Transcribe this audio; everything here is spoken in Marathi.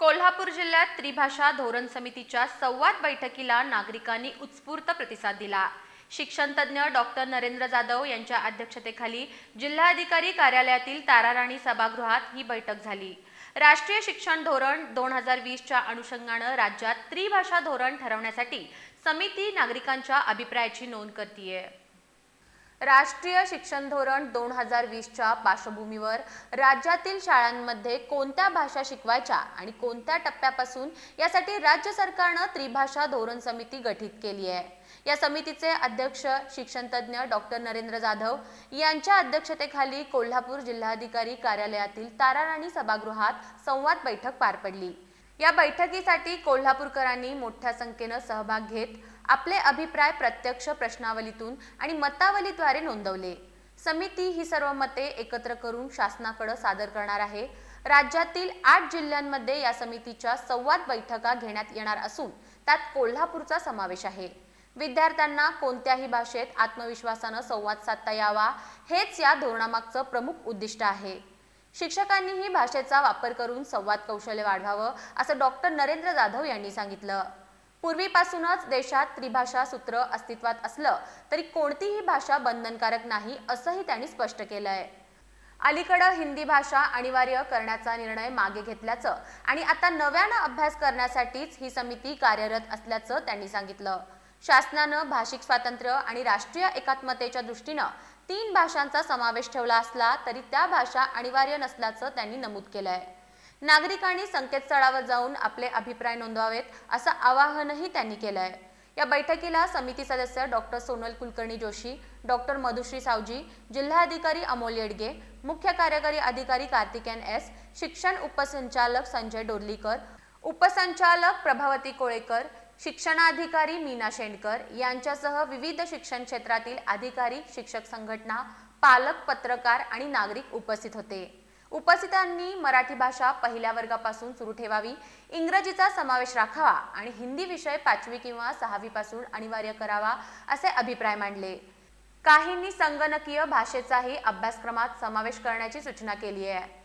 कोल्हापूर जिल्ह्यात त्रिभाषा धोरण समितीच्या संवाद बैठकीला नागरिकांनी उत्स्फूर्त प्रतिसाद दिला. शिक्षणतज्ज्ञ डॉक्टर नरेंद्र जाधव यांच्या अध्यक्षतेखाली जिल्हाधिकारी कार्यालयातील ताराराणी सभागृहात ही बैठक झाली. राष्ट्रीय शिक्षण धोरण दोन हजार वीसच्या अनुषंगानं राज्यात त्रिभाषा धोरण ठरवण्यासाठी समिती नागरिकांच्या अभिप्रायाची नोंद करतीये. राष्ट्रीय शिक्षण धोरण दोन हजार वीसच्या पार्श्वभूमीवर राज्यातील शाळांमध्ये कोणत्या भाषा शिकवायच्या आणि कोणत्या टप्प्यापासून यासाठी राज्य सरकारनं त्रिभाषा धोरण समिती गठीत केली आहे. या समितीचे अध्यक्ष शिक्षणतज्ज्ञ डॉक्टर नरेंद्र जाधव यांच्या अध्यक्षतेखाली कोल्हापूर जिल्हाधिकारी कार्यालयातील ताराराणी सभागृहात संवाद बैठक पार पडली. या बैठकीसाठी कोल्हापूरकरांनी मोठ्या संख्येनं सहभाग घेत आपले अभिप्राय प्रत्यक्ष प्रश्नावलीतून आणि मतावलीद्वारे नोंदवले. समिती ही सर्व मते एकत्र करून शासनाकडे सादर करणार आहे. राज्यातील आठ जिल्ह्यांमध्ये या समितीच्या संवाद बैठका घेण्यात येणार असून त्यात कोल्हापूरचा समावेश आहे. विद्यार्थ्यांना कोणत्याही भाषेत आत्मविश्वासानं संवाद साधता यावा हेच या धोरणामागचं प्रमुख उद्दिष्ट आहे. शिक्षकांनीही भाषेचा वापर करून संवाद कौशल्य वाढवावं असं डॉक्टर नरेंद्र जाधव यांनी सांगितलं. पूर्वीपासूनच देशात त्रिभाषा सूत्र अस्तित्वात असलं तरी कोणतीही भाषा बंधनकारक नाही असंही त्यांनी स्पष्ट केलंय. अलीकडं हिंदी भाषा अनिवार्य करण्याचा निर्णय मागे घेतल्याचं आणि आता नव्यानं अभ्यास करण्यासाठीच ही समिती कार्यरत असल्याचं त्यांनी सांगितलं. शासनानं भाषिक स्वातंत्र्य आणि राष्ट्रीय एकात्मतेच्या दृष्टीनं तीन भाषांचा समावेश ठेवला असला तरी त्या भाषा अनिवार्य नसल्याचं त्यांनी नमूद केलंय. नागरिकांनी संकेतस्थळावर जाऊन आपले अभिप्राय नोंदवावेत असं आवाहनही त्यांनी केलंय. या बैठकीला समिती सदस्य डॉक्टर सोनल कुलकर्णी जोशी डॉक्टर मधुश्री सावजी जिल्हाधिकारी अमोल येडगे मुख्य कार्यकारी अधिकारी कार्तिकेन एस शिक्षण उपसंचालक संजय डोरलीकर उपसंचालक प्रभावती कोळेकर शिक्षणाधिकारी मीना शेंडकर यांच्यासह विविध शिक्षण क्षेत्रातील अधिकारी शिक्षक संघटना पालक पत्रकार आणि नागरिक उपस्थित होते. उपस्थितांनी मराठी भाषा पहिल्या वर्गापासून सुरू ठेवावी इंग्रजीचा समावेश राखावा आणि हिंदी विषय पाचवी किंवा सहावीपासून अनिवार्य करावा असे अभिप्राय मांडले. काहींनी संगणकीय भाषेचाही अभ्यासक्रमात समावेश करण्याची सूचना केली आहे.